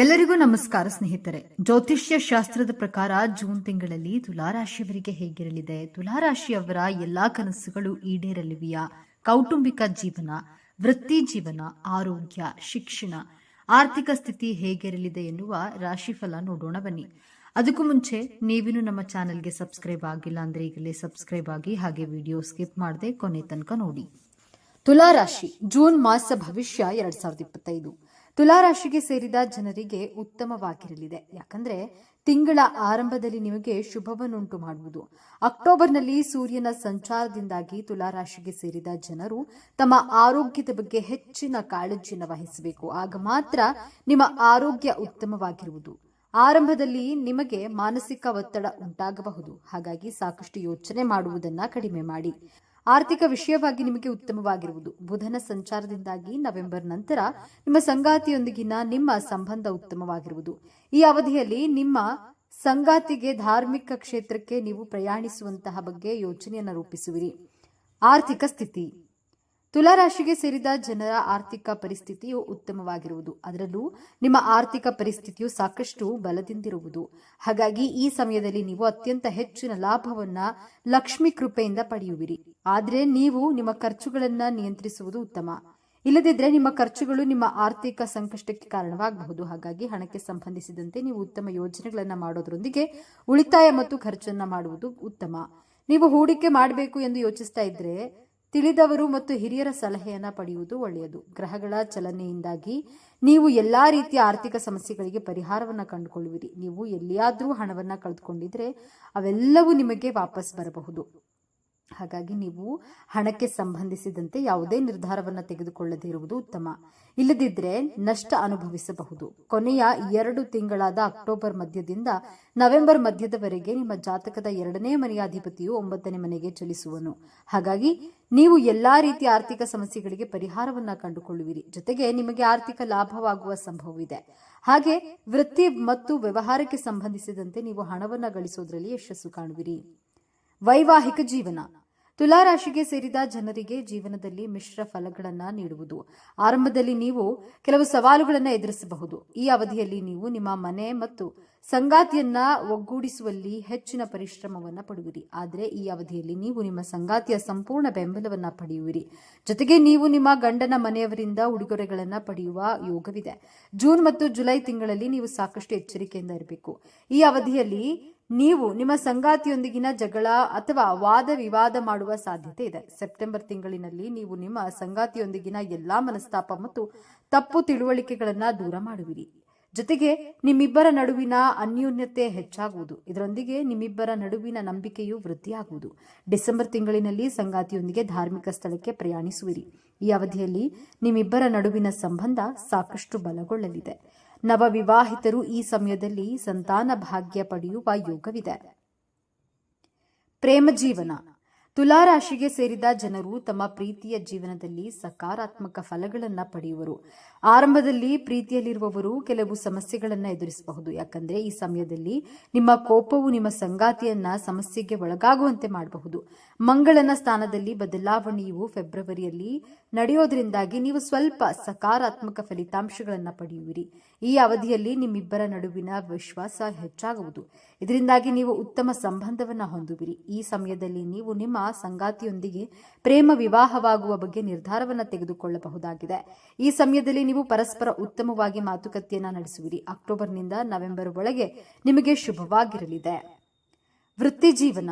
ಎಲ್ಲರಿಗೂ ನಮಸ್ಕಾರ ಸ್ನೇಹಿತರೆ. ಜ್ಯೋತಿಷ್ಯ ಶಾಸ್ತ್ರದ ಪ್ರಕಾರ ಜೂನ್ ತಿಂಗಳಲ್ಲಿ ತುಲಾರಾಶಿಯವರಿಗೆ ಹೇಗಿರಲಿದೆ? ತುಲಾರಾಶಿಯವರ ಎಲ್ಲಾ ಕನಸುಗಳು ಈಡೇರಲಿವೆಯಾ? ಕೌಟುಂಬಿಕ ಜೀವನ, ವೃತ್ತಿ ಜೀವನ, ಆರೋಗ್ಯ, ಶಿಕ್ಷಣ, ಆರ್ಥಿಕ ಸ್ಥಿತಿ ಹೇಗಿರಲಿದೆ ಎನ್ನುವ ರಾಶಿಫಲ ನೋಡೋಣ ಬನ್ನಿ. ಅದಕ್ಕೂ ಮುಂಚೆ ನೀವಿನ್ನು ನಮ್ಮ ಚಾನೆಲ್ಗೆ ಸಬ್ಸ್ಕ್ರೈಬ್ ಆಗಿಲ್ಲ ಅಂದ್ರೆ ಈಗಲೇ ಸಬ್ಸ್ಕ್ರೈಬ್ ಆಗಿ ಹಾಗೆ ವಿಡಿಯೋ ಸ್ಕಿಪ್ ಮಾಡದೆ ಕೊನೆ ತನಕ ನೋಡಿ. ತುಲಾರಾಶಿ, ಜೂನ್ ಮಾಸ ಭವಿಷ್ಯ ಎರಡ್ ಸಾವಿರದ ಇಪ್ಪತ್ತೈದು. ತುಲಾರಾಶಿಗೆ ಸೇರಿದ ಜನರಿಗೆ ಉತ್ತಮವಾಗಿರಲಿದೆ. ಯಾಕಂದ್ರೆ ತಿಂಗಳ ಆರಂಭದಲ್ಲಿ ನಿಮಗೆ ಶುಭವನ್ನುಂಟು ಮಾಡುವುದು ಅಕ್ಟೋಬರ್ನಲ್ಲಿ ಸೂರ್ಯನ ಸಂಚಾರದಿಂದಾಗಿ ತುಲಾರಾಶಿಗೆ ಸೇರಿದ ಜನರು ತಮ್ಮ ಆರೋಗ್ಯದ ಬಗ್ಗೆ ಹೆಚ್ಚಿನ ಕಾಳಜಿಯನ್ನು ವಹಿಸಬೇಕು. ಆಗ ಮಾತ್ರ ನಿಮ್ಮ ಆರೋಗ್ಯ ಉತ್ತಮವಾಗಿರುವುದು. ಆರಂಭದಲ್ಲಿ ನಿಮಗೆ ಮಾನಸಿಕ ಒತ್ತಡ ಉಂಟಾಗಬಹುದು. ಹಾಗಾಗಿ ಸಾಕಷ್ಟು ಯೋಚನೆ ಮಾಡುವುದನ್ನ ಕಡಿಮೆ ಮಾಡಿ. ಆರ್ಥಿಕ ವಿಷಯವಾಗಿ ನಿಮಗೆ ಉತ್ತಮವಾಗಿರುವುದು. ಬುಧನ ಸಂಚಾರದಿಂದಾಗಿ ನವೆಂಬರ್ ನಂತರ ನಿಮ್ಮ ಸಂಗಾತಿಯೊಂದಿಗಿನ ನಿಮ್ಮ ಸಂಬಂಧ ಉತ್ತಮವಾಗಿರುವುದು. ಈ ಅವಧಿಯಲ್ಲಿ ನಿಮ್ಮ ಸಂಗಾತಿಗೆ ಧಾರ್ಮಿಕ ಕ್ಷೇತ್ರಕ್ಕೆ ನೀವು ಪ್ರಯಾಣಿಸುವಂತಹ ಬಗ್ಗೆ ಯೋಚನೆಯನ್ನು ರೂಪಿಸುವಿರಿ. ಆರ್ಥಿಕ ಸ್ಥಿತಿ. ತುಲಾರಾಶಿಗೆ ಸೇರಿದ ಜನರ ಆರ್ಥಿಕ ಪರಿಸ್ಥಿತಿಯು ಉತ್ತಮವಾಗಿರುವುದು. ಅದರಲ್ಲೂ ನಿಮ್ಮ ಆರ್ಥಿಕ ಪರಿಸ್ಥಿತಿಯು ಸಾಕಷ್ಟು ಬಲದಿಂದಿರುವುದು. ಹಾಗಾಗಿ ಈ ಸಮಯದಲ್ಲಿ ನೀವು ಅತ್ಯಂತ ಹೆಚ್ಚಿನ ಲಾಭವನ್ನ ಲಕ್ಷ್ಮಿ ಕೃಪೆಯಿಂದ ಪಡೆಯುವಿರಿ. ಆದರೆ ನೀವು ನಿಮ್ಮ ಖರ್ಚುಗಳನ್ನ ನಿಯಂತ್ರಿಸುವುದು ಉತ್ತಮ. ಇಲ್ಲದಿದ್ದರೆ ನಿಮ್ಮ ಖರ್ಚುಗಳು ನಿಮ್ಮ ಆರ್ಥಿಕ ಸಂಕಷ್ಟಕ್ಕೆ ಕಾರಣವಾಗಬಹುದು. ಹಾಗಾಗಿ ಹಣಕ್ಕೆ ಸಂಬಂಧಿಸಿದಂತೆ ನೀವು ಉತ್ತಮ ಯೋಜನೆಗಳನ್ನು ಮಾಡೋದ್ರೊಂದಿಗೆ ಉಳಿತಾಯ ಮತ್ತು ಖರ್ಚನ್ನ ಮಾಡುವುದು ಉತ್ತಮ. ನೀವು ಹೂಡಿಕೆ ಮಾಡಬೇಕು ಎಂದು ಯೋಚಿಸ್ತಾ ಇದ್ರೆ ತಿಳಿದವರು ಮತ್ತು ಹಿರಿಯರ ಸಲಹೆಯನ್ನು ಪಡೆಯುವುದು ಒಳ್ಳೆಯದು. ಗ್ರಹಗಳ ಚಲನೆಯಿಂದಾಗಿ ನೀವು ಎಲ್ಲ ರೀತಿಯ ಆರ್ಥಿಕ ಸಮಸ್ಯೆಗಳಿಗೆ ಪರಿಹಾರವನ್ನು ಕಂಡುಕೊಳ್ಳುವಿರಿ. ನೀವು ಎಲ್ಲಿಯಾದರೂ ಹಣವನ್ನು ಕಳೆದುಕೊಂಡಿದ್ರೆ ಅವೆಲ್ಲವೂ ನಿಮಗೆ ವಾಪಸ್ ಬರಬಹುದು. ಹಾಗಾಗಿ ನೀವು ಹಣಕ್ಕೆ ಸಂಬಂಧಿಸಿದಂತೆ ಯಾವುದೇ ನಿರ್ಧಾರವನ್ನು ತೆಗೆದುಕೊಳ್ಳದಿರುವುದು ಉತ್ತಮ. ಇಲ್ಲದಿದ್ದರೆ ನಷ್ಟ ಅನುಭವಿಸಬಹುದು. ಕೊನೆಯ ಎರಡು ತಿಂಗಳಾದ ಅಕ್ಟೋಬರ್ ಮಧ್ಯದಿಂದ ನವೆಂಬರ್ ಮಧ್ಯದವರೆಗೆ ನಿಮ್ಮ ಜಾತಕದ ಎರಡನೇ ಮನೆಯ ಅಧಿಪತಿಯು ಒಂಬತ್ತನೇ ಮನೆಗೆ ಚಲಿಸುವನು. ಹಾಗಾಗಿ ನೀವು ಎಲ್ಲಾ ರೀತಿಯ ಆರ್ಥಿಕ ಸಮಸ್ಯೆಗಳಿಗೆ ಪರಿಹಾರವನ್ನ ಕಂಡುಕೊಳ್ಳುವಿರಿ. ಜೊತೆಗೆ ನಿಮಗೆ ಆರ್ಥಿಕ ಲಾಭವಾಗುವ ಸಂಭವವಿದೆ. ಹಾಗೆ ವೃತ್ತಿ ಮತ್ತು ವ್ಯವಹಾರಕ್ಕೆ ಸಂಬಂಧಿಸಿದಂತೆ ನೀವು ಹಣವನ್ನು ಗಳಿಸೋದ್ರಲ್ಲಿ ಯಶಸ್ಸು ಕಾಣುವಿರಿ. ವೈವಾಹಿಕ ಜೀವನ. ತುಲಾರಾಶಿಗೆ ಸೇರಿದ ಜನರಿಗೆ ಜೀವನದಲ್ಲಿ ಮಿಶ್ರ ಫಲಗಳನ್ನು ನೀಡುವುದು. ಆರಂಭದಲ್ಲಿ ನೀವು ಕೆಲವು ಸವಾಲುಗಳನ್ನು ಎದುರಿಸಬಹುದು. ಈ ಅವಧಿಯಲ್ಲಿ ನೀವು ನಿಮ್ಮ ಮನೆ ಮತ್ತು ಸಂಗಾತಿಯನ್ನ ಒಗ್ಗೂಡಿಸುವಲ್ಲಿ ಹೆಚ್ಚಿನ ಪರಿಶ್ರಮವನ್ನ ಪಡುವಿರಿ. ಆದರೆ ಈ ಅವಧಿಯಲ್ಲಿ ನೀವು ನಿಮ್ಮ ಸಂಗಾತಿಯ ಸಂಪೂರ್ಣ ಬೆಂಬಲವನ್ನ ಪಡೆಯುವಿರಿ. ಜೊತೆಗೆ ನೀವು ನಿಮ್ಮ ಗಂಡನ ಮನೆಯವರಿಂದ ಉಡುಗೊರೆಗಳನ್ನ ಪಡೆಯುವ ಯೋಗವಿದೆ. ಜೂನ್ ಮತ್ತು ಜುಲೈ ತಿಂಗಳಲ್ಲಿ ನೀವು ಸಾಕಷ್ಟು ಎಚ್ಚರಿಕೆಯಿಂದ ಇರಬೇಕು. ಈ ಅವಧಿಯಲ್ಲಿ ನೀವು ನಿಮ್ಮ ಸಂಗಾತಿಯೊಂದಿಗಿನ ಜಗಳ ಅಥವಾ ವಾದ ವಿವಾದ ಮಾಡುವ ಸಾಧ್ಯತೆ ಇದೆ. ಸೆಪ್ಟೆಂಬರ್ ತಿಂಗಳಿನಲ್ಲಿ ನೀವು ನಿಮ್ಮ ಸಂಗಾತಿಯೊಂದಿಗಿನ ಎಲ್ಲಾ ಮನಸ್ತಾಪ ಮತ್ತು ತಪ್ಪು ತಿಳುವಳಿಕೆಗಳನ್ನ ದೂರ ಮಾಡುವಿರಿ. ಜೊತೆಗೆ ನಿಮ್ಮಿಬ್ಬರ ನಡುವಿನ ಅನ್ಯೋನ್ಯತೆ ಹೆಚ್ಚಾಗುವುದು. ಇದರೊಂದಿಗೆ ನಿಮ್ಮಿಬ್ಬರ ನಡುವಿನ ನಂಬಿಕೆಯು ವೃದ್ಧಿಯಾಗುವುದು. ಡಿಸೆಂಬರ್ ತಿಂಗಳಿನಲ್ಲಿ ಸಂಗಾತಿಯೊಂದಿಗೆ ಧಾರ್ಮಿಕ ಸ್ಥಳಕ್ಕೆ ಪ್ರಯಾಣಿಸುವಿರಿ. ಈ ಅವಧಿಯಲ್ಲಿ ನಿಮ್ಮಿಬ್ಬರ ನಡುವಿನ ಸಂಬಂಧ ಸಾಕಷ್ಟು ಬಲಗೊಳ್ಳಲಿದೆ. ನವವಿವಾಹಿತರು ಈ ಸಮಯದಲ್ಲಿ ಸಂತಾನ ಭಾಗ್ಯ ಪಡೆಯುವ ಯೋಗವಿದೆ. ಪ್ರೇಮ ಜೀವನ. ತುಲಾರಾಶಿಗೆ ಸೇರಿದ ಜನರು ತಮ್ಮ ಪ್ರೀತಿಯ ಜೀವನದಲ್ಲಿ ಸಕಾರಾತ್ಮಕ ಫಲಗಳನ್ನು ಪಡೆಯುವರು. ಆರಂಭದಲ್ಲಿ ಪ್ರೀತಿಯಲ್ಲಿರುವವರು ಕೆಲವು ಸಮಸ್ಯೆಗಳನ್ನು ಎದುರಿಸಬಹುದು. ಯಾಕಂದ್ರೆ ಈ ಸಮಯದಲ್ಲಿ ನಿಮ್ಮ ಕೋಪವು ನಿಮ್ಮ ಸಂಗಾತಿಯನ್ನ ಸಮಸ್ಯೆಗೆ ಒಳಗಾಗುವಂತೆ ಮಾಡಬಹುದು. ಮಂಗಳನ ಸ್ಥಾನದಲ್ಲಿ ಬದಲಾವಣೆಯು ಫೆಬ್ರವರಿಯಲ್ಲಿ ನಡೆಯೋದ್ರಿಂದಾಗಿ ನೀವು ಸ್ವಲ್ಪ ಸಕಾರಾತ್ಮಕ ಫಲಿತಾಂಶಗಳನ್ನು ಪಡೆಯುವಿರಿ. ಈ ಅವಧಿಯಲ್ಲಿ ನಿಮ್ಮಿಬ್ಬರ ನಡುವಿನ ವಿಶ್ವಾಸ ಹೆಚ್ಚಾಗುವುದು. ಇದರಿಂದಾಗಿ ನೀವು ಉತ್ತಮ ಸಂಬಂಧವನ್ನು ಹೊಂದುವಿರಿ. ಈ ಸಮಯದಲ್ಲಿ ನೀವು ನಿಮ್ಮ ಸಂಗಾತಿಯೊಂದಿಗೆ ಪ್ರೇಮ ವಿವಾಹವಾಗುವ ಬಗ್ಗೆ ನಿರ್ಧಾರವನ್ನು ತೆಗೆದುಕೊಳ್ಳಬಹುದಾಗಿದೆ. ಈ ಸಮಯದಲ್ಲಿ ನೀವು ಪರಸ್ಪರ ಉತ್ತಮವಾಗಿ ಮಾತುಕತೆಯನ್ನ ನಡೆಸುವಿರಿ. ಅಕ್ಟೋಬರ್ನಿಂದ ನವೆಂಬರ್ ಒಳಗೆ ನಿಮಗೆ ಶುಭವಾಗಿರಲಿದೆ. ವೃತ್ತಿ ಜೀವನ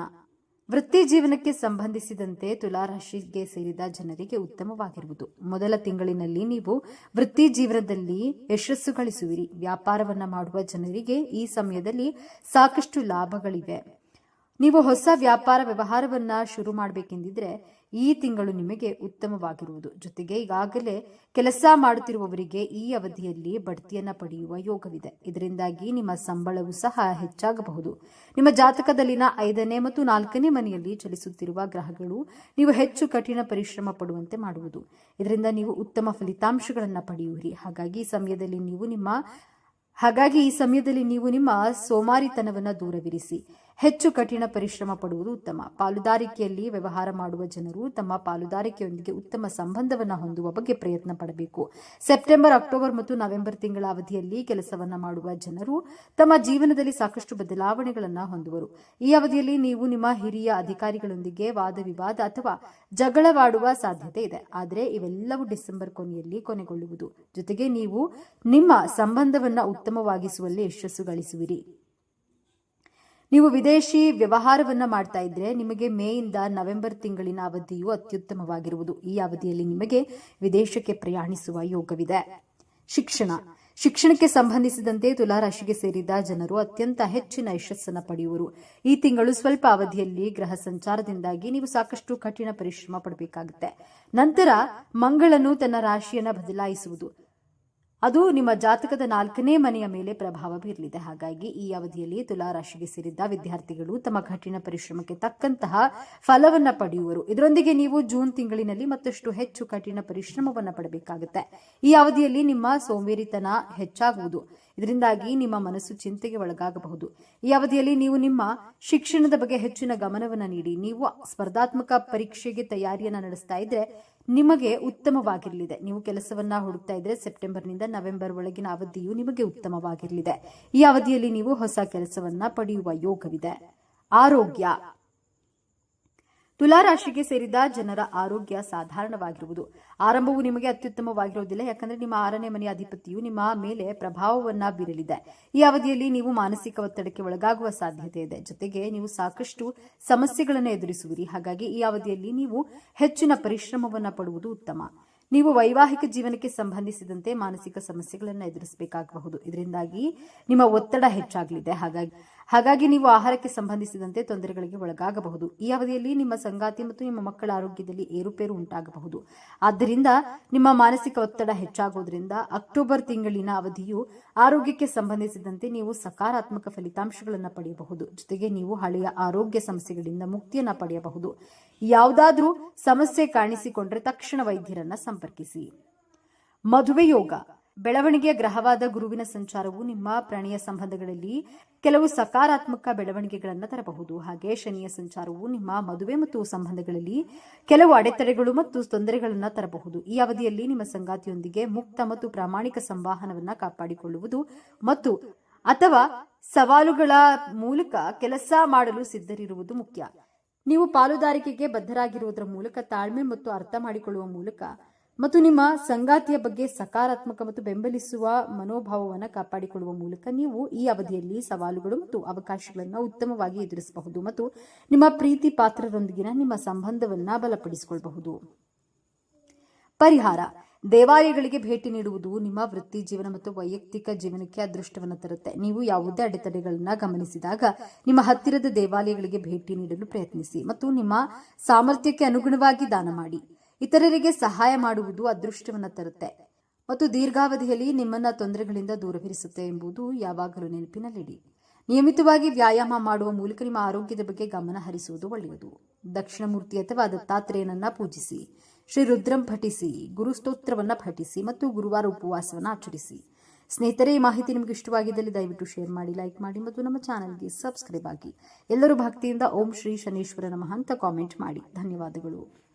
ವೃತ್ತಿ ಜೀವನಕ್ಕೆ ಸಂಬಂಧಿಸಿದಂತೆ ತುಲಾರಾಶಿಗೆ ಸೇರಿದ ಜನರಿಗೆ ಉತ್ತಮವಾಗಿರುವುದು. ಮೊದಲ ತಿಂಗಳಿನಲ್ಲಿ ನೀವು ವೃತ್ತಿ ಜೀವನದಲ್ಲಿ ಯಶಸ್ಸು ಗಳಿಸುವಿರಿ. ವ್ಯಾಪಾರವನ್ನು ಮಾಡುವ ಜನರಿಗೆ ಈ ಸಮಯದಲ್ಲಿ ಸಾಕಷ್ಟು ಲಾಭಗಳಿವೆ. ನೀವು ಹೊಸ ವ್ಯಾಪಾರ ವ್ಯವಹಾರವನ್ನ ಶುರು ಮಾಡಬೇಕೆಂದಿದ್ರೆ ಈ ತಿಂಗಳು ನಿಮಗೆ ಉತ್ತಮವಾಗಿರುವುದು. ಜೊತೆಗೆ ಈಗಾಗಲೇ ಕೆಲಸ ಮಾಡುತ್ತಿರುವವರಿಗೆ ಈ ಅವಧಿಯಲ್ಲಿ ಬಡ್ತಿಯನ್ನು ಪಡೆಯುವ ಯೋಗವಿದೆ. ಇದರಿಂದಾಗಿ ನಿಮ್ಮ ಸಂಬಳವೂ ಸಹ ಹೆಚ್ಚಾಗಬಹುದು. ನಿಮ್ಮ ಜಾತಕದಲ್ಲಿನ ಐದನೇ ಮತ್ತು ನಾಲ್ಕನೇ ಮನೆಯಲ್ಲಿ ಚಲಿಸುತ್ತಿರುವ ಗ್ರಹಗಳು ನೀವು ಹೆಚ್ಚು ಕಠಿಣ ಪರಿಶ್ರಮ ಪಡುವಂತೆ ಮಾಡುವುದು. ಇದರಿಂದ ನೀವು ಉತ್ತಮ ಫಲಿತಾಂಶಗಳನ್ನು ಪಡೆಯುವಿರಿ. ಹಾಗಾಗಿ ಈ ಸಮಯದಲ್ಲಿ ನೀವು ನಿಮ್ಮ ಹಾಗಾಗಿ ಈ ಸಮಯದಲ್ಲಿ ನೀವು ನಿಮ್ಮ ಸೋಮಾರಿತನವನ್ನು ದೂರವಿರಿಸಿ. ಹೆಚ್ಚು ಕಠಿಣ ಪರಿಶ್ರಮ ಪಡುವುದು ಉತ್ತಮ. ಪಾಲುದಾರಿಕೆಯಲ್ಲಿ ವ್ಯವಹಾರ ಮಾಡುವ ಜನರು ತಮ್ಮ ಪಾಲುದಾರಿಕೆಯೊಂದಿಗೆ ಉತ್ತಮ ಸಂಬಂಧವನ್ನು ಹೊಂದುವ ಬಗ್ಗೆ ಪ್ರಯತ್ನ ಪಡಬೇಕು. ಸೆಪ್ಟೆಂಬರ್, ಅಕ್ಟೋಬರ್ ಮತ್ತು ನವೆಂಬರ್ ತಿಂಗಳ ಅವಧಿಯಲ್ಲಿ ಕೆಲಸವನ್ನು ಮಾಡುವ ಜನರು ತಮ್ಮ ಜೀವನದಲ್ಲಿ ಸಾಕಷ್ಟು ಬದಲಾವಣೆಗಳನ್ನು ಹೊಂದುವರು. ಈ ಅವಧಿಯಲ್ಲಿ ನೀವು ನಿಮ್ಮ ಹಿರಿಯ ಅಧಿಕಾರಿಗಳೊಂದಿಗೆ ವಾದ ವಿವಾದ ಅಥವಾ ಜಗಳವಾಡುವ ಸಾಧ್ಯತೆ ಇದೆ. ಆದರೆ ಇವೆಲ್ಲವೂ ಡಿಸೆಂಬರ್ ಕೊನೆಯಲ್ಲಿ ಕೊನೆಗೊಳ್ಳುವುದು. ಜೊತೆಗೆ ನೀವು ನಿಮ್ಮ ಸಂಬಂಧವನ್ನು ಉತ್ತಮವಾಗಿಸುವಲ್ಲಿ ಯಶಸ್ಸು ಗಳಿಸುವಿರಿ. ನೀವು ವಿದೇಶಿ ವ್ಯವಹಾರವನ್ನ ಮಾಡ್ತಾ ಇದ್ರೆ ನಿಮಗೆ ಮೇಯಿಂದ ನವೆಂಬರ್ ತಿಂಗಳಿನ ಅವಧಿಯು ಅತ್ಯುತ್ತಮವಾಗಿರುವುದು. ಈ ಅವಧಿಯಲ್ಲಿ ನಿಮಗೆ ವಿದೇಶಕ್ಕೆ ಪ್ರಯಾಣಿಸುವ ಯೋಗವಿದೆ. ಶಿಕ್ಷಣ. ಶಿಕ್ಷಣಕ್ಕೆ ಸಂಬಂಧಿಸಿದಂತೆ ತುಲಾರಾಶಿಗೆ ಸೇರಿದ ಜನರು ಅತ್ಯಂತ ಹೆಚ್ಚಿನ ಯಶಸ್ಸನ್ನು ಪಡೆಯುವರು. ಈ ತಿಂಗಳು ಸ್ವಲ್ಪ ಅವಧಿಯಲ್ಲಿ ಗ್ರಹ ಸಂಚಾರದಿಂದಾಗಿ ನೀವು ಸಾಕಷ್ಟು ಕಠಿಣ ಪರಿಶ್ರಮ ಪಡಬೇಕಾಗುತ್ತೆ. ನಂತರ ಮಂಗಳನು ತನ್ನ ರಾಶಿಯನ್ನು ಬದಲಾಯಿಸುವುದು. ಅದು ನಿಮ್ಮ ಜಾತಕದ ನಾಲ್ಕನೇ ಮನೆಯ ಮೇಲೆ ಪ್ರಭಾವ ಬೀರಲಿದೆ. ಹಾಗಾಗಿ ಈ ಅವಧಿಯಲ್ಲಿ ತುಲಾರಾಶಿಗೆ ಸೇರಿದ್ದ ವಿದ್ಯಾರ್ಥಿಗಳು ತಮ್ಮ ಕಠಿಣ ಪರಿಶ್ರಮಕ್ಕೆ ತಕ್ಕಂತಹ ಫಲವನ್ನ ಪಡೆಯುವರು. ಇದರೊಂದಿಗೆ ನೀವು ಜೂನ್ ತಿಂಗಳಿನಲ್ಲಿ ಮತ್ತಷ್ಟು ಹೆಚ್ಚು ಕಠಿಣ ಪರಿಶ್ರಮವನ್ನ ಪಡಬೇಕಾಗುತ್ತೆ. ಈ ಅವಧಿಯಲ್ಲಿ ನಿಮ್ಮ ಸೋಂಬೇರಿತನ ಹೆಚ್ಚಾಗುವುದು. ಇದರಿಂದಾಗಿ ನಿಮ್ಮ ಮನಸ್ಸು ಚಿಂತೆಗೆ ಒಳಗಾಗಬಹುದು. ಈ ಅವಧಿಯಲ್ಲಿ ನೀವು ನಿಮ್ಮ ಶಿಕ್ಷಣದ ಬಗ್ಗೆ ಹೆಚ್ಚಿನ ಗಮನವನ್ನು ನೀಡಿ. ನೀವು ಸ್ಪರ್ಧಾತ್ಮಕ ಪರೀಕ್ಷೆಗೆ ತಯಾರಿಯನ್ನ ನಡೆಸ್ತಾ ಇದ್ರೆ ನಿಮಗೆ ಉತ್ತಮವಾಗಿರಲಿದೆ. ನೀವು ಕೆಲಸವನ್ನ ಹುಡುಕ್ತಾ ಇದ್ರೆ ಸೆಪ್ಟೆಂಬರ್ನಿಂದ ನವೆಂಬರ್ ಒಳಗಿನ ಅವಧಿಯು ನಿಮಗೆ ಉತ್ತಮವಾಗಿರಲಿದೆ. ಈ ಅವಧಿಯಲ್ಲಿ ನೀವು ಹೊಸ ಕೆಲಸವನ್ನ ಪಡೆಯುವ ಯೋಗವಿದೆ. ಆರೋಗ್ಯ. ತುಲಾರಾಶಿಗೆ ಸೇರಿದ ಜನರ ಆರೋಗ್ಯ ಸಾಧಾರಣವಾಗಿರುವುದು. ಆರಂಭವು ನಿಮಗೆ ಅತ್ಯುತ್ತಮವಾಗಿರುವುದಿಲ್ಲ, ಯಾಕಂದ್ರೆ ನಿಮ್ಮ ಆರನೇ ಮನೆಯ ಅಧಿಪತಿಯು ನಿಮ್ಮ ಮೇಲೆ ಪ್ರಭಾವವನ್ನ ಬೀರಲಿದೆ. ಈ ಅವಧಿಯಲ್ಲಿ ನೀವು ಮಾನಸಿಕ ಒತ್ತಡಕ್ಕೆ ಒಳಗಾಗುವ ಸಾಧ್ಯತೆ ಇದೆ. ಜೊತೆಗೆ ನೀವು ಸಾಕಷ್ಟು ಸಮಸ್ಯೆಗಳನ್ನು ಎದುರಿಸುವಿರಿ. ಹಾಗಾಗಿ ಈ ಅವಧಿಯಲ್ಲಿ ನೀವು ಹೆಚ್ಚಿನ ಪರಿಶ್ರಮವನ್ನ ಪಡುವುದು ಉತ್ತಮ. ನೀವು ವೈವಾಹಿಕ ಜೀವನಕ್ಕೆ ಸಂಬಂಧಿಸಿದಂತೆ ಮಾನಸಿಕ ಸಮಸ್ಯೆಗಳನ್ನು ಎದುರಿಸಬೇಕಾಗಬಹುದು. ಇದರಿಂದಾಗಿ ನಿಮ್ಮ ಒತ್ತಡ ಹೆಚ್ಚಾಗಲಿದೆ. ಹಾಗಾಗಿ ಹಾಗಾಗಿ ನೀವು ಆಹಾರಕ್ಕೆ ಸಂಬಂಧಿಸಿದಂತೆ ತೊಂದರೆಗಳಿಗೆ ಒಳಗಾಗಬಹುದು. ಈ ಅವಧಿಯಲ್ಲಿ ನಿಮ್ಮ ಸಂಗಾತಿ ಮತ್ತು ನಿಮ್ಮ ಮಕ್ಕಳ ಆರೋಗ್ಯದಲ್ಲಿ ಏರುಪೇರು ಉಂಟಾಗಬಹುದು. ಆದ್ದರಿಂದ ನಿಮ್ಮ ಮಾನಸಿಕ ಒತ್ತಡ ಹೆಚ್ಚಾಗುವುದರಿಂದ ಅಕ್ಟೋಬರ್ ತಿಂಗಳಿನ ಅವಧಿಯು ಆರೋಗ್ಯಕ್ಕೆ ಸಂಬಂಧಿಸಿದಂತೆ ನೀವು ಸಕಾರಾತ್ಮಕ ಫಲಿತಾಂಶಗಳನ್ನು ಪಡೆಯಬಹುದು. ಜೊತೆಗೆ ನೀವು ಹಳೆಯ ಆರೋಗ್ಯ ಸಮಸ್ಯೆಗಳಿಂದ ಮುಕ್ತಿಯನ್ನು ಪಡೆಯಬಹುದು. ಯಾವುದಾದ್ರೂ ಸಮಸ್ಯೆ ಕಾಣಿಸಿಕೊಂಡ್ರೆ ತಕ್ಷಣ ವೈದ್ಯರನ್ನ ಸಂಪರ್ಕಿಸಿ. ಮದುವೆ ಯೋಗ. ಬೆಳವಣಿಗೆಯ ಗ್ರಹವಾದ ಗುರುವಿನ ಸಂಚಾರವು ನಿಮ್ಮ ಪ್ರಣಯ ಸಂಬಂಧಗಳಲ್ಲಿ ಕೆಲವು ಸಕಾರಾತ್ಮಕ ಬೆಳವಣಿಗೆಗಳನ್ನು ತರಬಹುದು. ಹಾಗೆ ಶನಿಯ ಸಂಚಾರವು ನಿಮ್ಮ ಮದುವೆ ಮತ್ತು ಸಂಬಂಧಗಳಲ್ಲಿ ಕೆಲವು ಅಡೆತಡೆಗಳು ಮತ್ತು ತೊಂದರೆಗಳನ್ನು ತರಬಹುದು. ಈ ಅವಧಿಯಲ್ಲಿ ನಿಮ್ಮ ಸಂಗಾತಿಯೊಂದಿಗೆ ಮುಕ್ತ ಮತ್ತು ಪ್ರಾಮಾಣಿಕ ಸಂವಹನವನ್ನು ಕಾಪಾಡಿಕೊಳ್ಳುವುದು ಮತ್ತು ಅಥವಾ ಸವಾಲುಗಳ ಮೂಲಕ ಕೆಲಸ ಮಾಡಲು ಸಿದ್ಧರಿರುವುದು ಮುಖ್ಯ. ನೀವು ಪಾಲುದಾರಿಕೆಗೆ ಬದ್ಧರಾಗಿರುವುದರ ಮೂಲಕ ತಾಳ್ಮೆ ಮತ್ತು ಅರ್ಥ ಮಾಡಿಕೊಳ್ಳುವ ಮೂಲಕ ಮತ್ತು ನಿಮ್ಮ ಸಂಗಾತಿಯ ಬಗ್ಗೆ ಸಕಾರಾತ್ಮಕ ಮತ್ತು ಬೆಂಬಲಿಸುವ ಮನೋಭಾವವನ್ನು ಕಾಪಾಡಿಕೊಳ್ಳುವ ಮೂಲಕ ನೀವು ಈ ಅವಧಿಯಲ್ಲಿ ಸವಾಲುಗಳು ಮತ್ತು ಅವಕಾಶಗಳನ್ನು ಉತ್ತಮವಾಗಿ ಎದುರಿಸಬಹುದು ಮತ್ತು ನಿಮ್ಮ ಪ್ರೀತಿ ಪಾತ್ರರೊಂದಿಗಿನ ನಿಮ್ಮ ಸಂಬಂಧವನ್ನು ಬಲಪಡಿಸಿಕೊಳ್ಳಬಹುದು ಪರಿಹಾರ. ದೇವಾಲಯಗಳಿಗೆ ಭೇಟಿ ನೀಡುವುದು ನಿಮ್ಮ ವೃತ್ತಿ ಜೀವನ ಮತ್ತು ವೈಯಕ್ತಿಕ ಜೀವನಕ್ಕೆ ಅದೃಷ್ಟವನ್ನು ತರುತ್ತೆ. ನೀವು ಯಾವುದೇ ಅಡೆತಡೆಗಳನ್ನು ಗಮನಿಸಿದಾಗ ನಿಮ್ಮ ಹತ್ತಿರದ ದೇವಾಲಯಗಳಿಗೆ ಭೇಟಿ ನೀಡಲು ಪ್ರಯತ್ನಿಸಿ ಮತ್ತು ನಿಮ್ಮ ಸಾಮರ್ಥ್ಯಕ್ಕೆ ಅನುಗುಣವಾಗಿ ದಾನ ಮಾಡಿ. ಇತರರಿಗೆ ಸಹಾಯ ಮಾಡುವುದು ಅದೃಷ್ಟವನ್ನು ತರುತ್ತೆ. ಮತ್ತು ದೀರ್ಘಾವಧಿಯಲ್ಲಿ ನಿಮ್ಮನ್ನ ತೊಂದರೆಗಳಿಂದ ದೂರವಿರಿಸುತ್ತೆ ಎಂಬುದು ಯಾವಾಗಲೂ ನೆನಪಿನಲ್ಲಿಡಿ. ನಿಯಮಿತವಾಗಿ ವ್ಯಾಯಾಮ ಮಾಡುವ ಮೂಲಕ ನಿಮ್ಮ ಆರೋಗ್ಯದ ಬಗ್ಗೆ ಗಮನ ಹರಿಸುವುದು ಒಳ್ಳೆಯದು. ದಕ್ಷಿಣಮೂರ್ತಿ ಅಥವಾ ದತ್ತಾತ್ರೇಯನನ್ನ ಪೂಜಿಸಿ, ಶ್ರೀ ರುದ್ರಂ ಪಠಿಸಿ ಗುರು ಸ್ತೋತ್ರವನ್ನ ಪಠಿಸಿ ಮತ್ತು ಗುರುವಾರ ಉಪವಾಸವನ್ನು ಆಚರಿಸಿ. ಸ್ನೇಹಿತರೆ, ಈ ಮಾಹಿತಿ ನಿಮಗೆ ಇಷ್ಟವಾಗಿದ್ದಲ್ಲಿ ದಯವಿಟ್ಟು ಶೇರ್ ಮಾಡಿ, ಲೈಕ್ ಮಾಡಿ ಮತ್ತು ನಮ್ಮ ಚಾನಲ್ಗೆ ಸಬ್ಸ್ಕ್ರೈಬ್ ಆಗಿ. ಎಲ್ಲರೂ ಭಕ್ತಿಯಿಂದ ಓಂ ಶ್ರೀ ಶನೀಶ್ವರ ನಮಃ ಅಂತ ಕಾಮೆಂಟ್ ಮಾಡಿ. ಧನ್ಯವಾದಗಳು.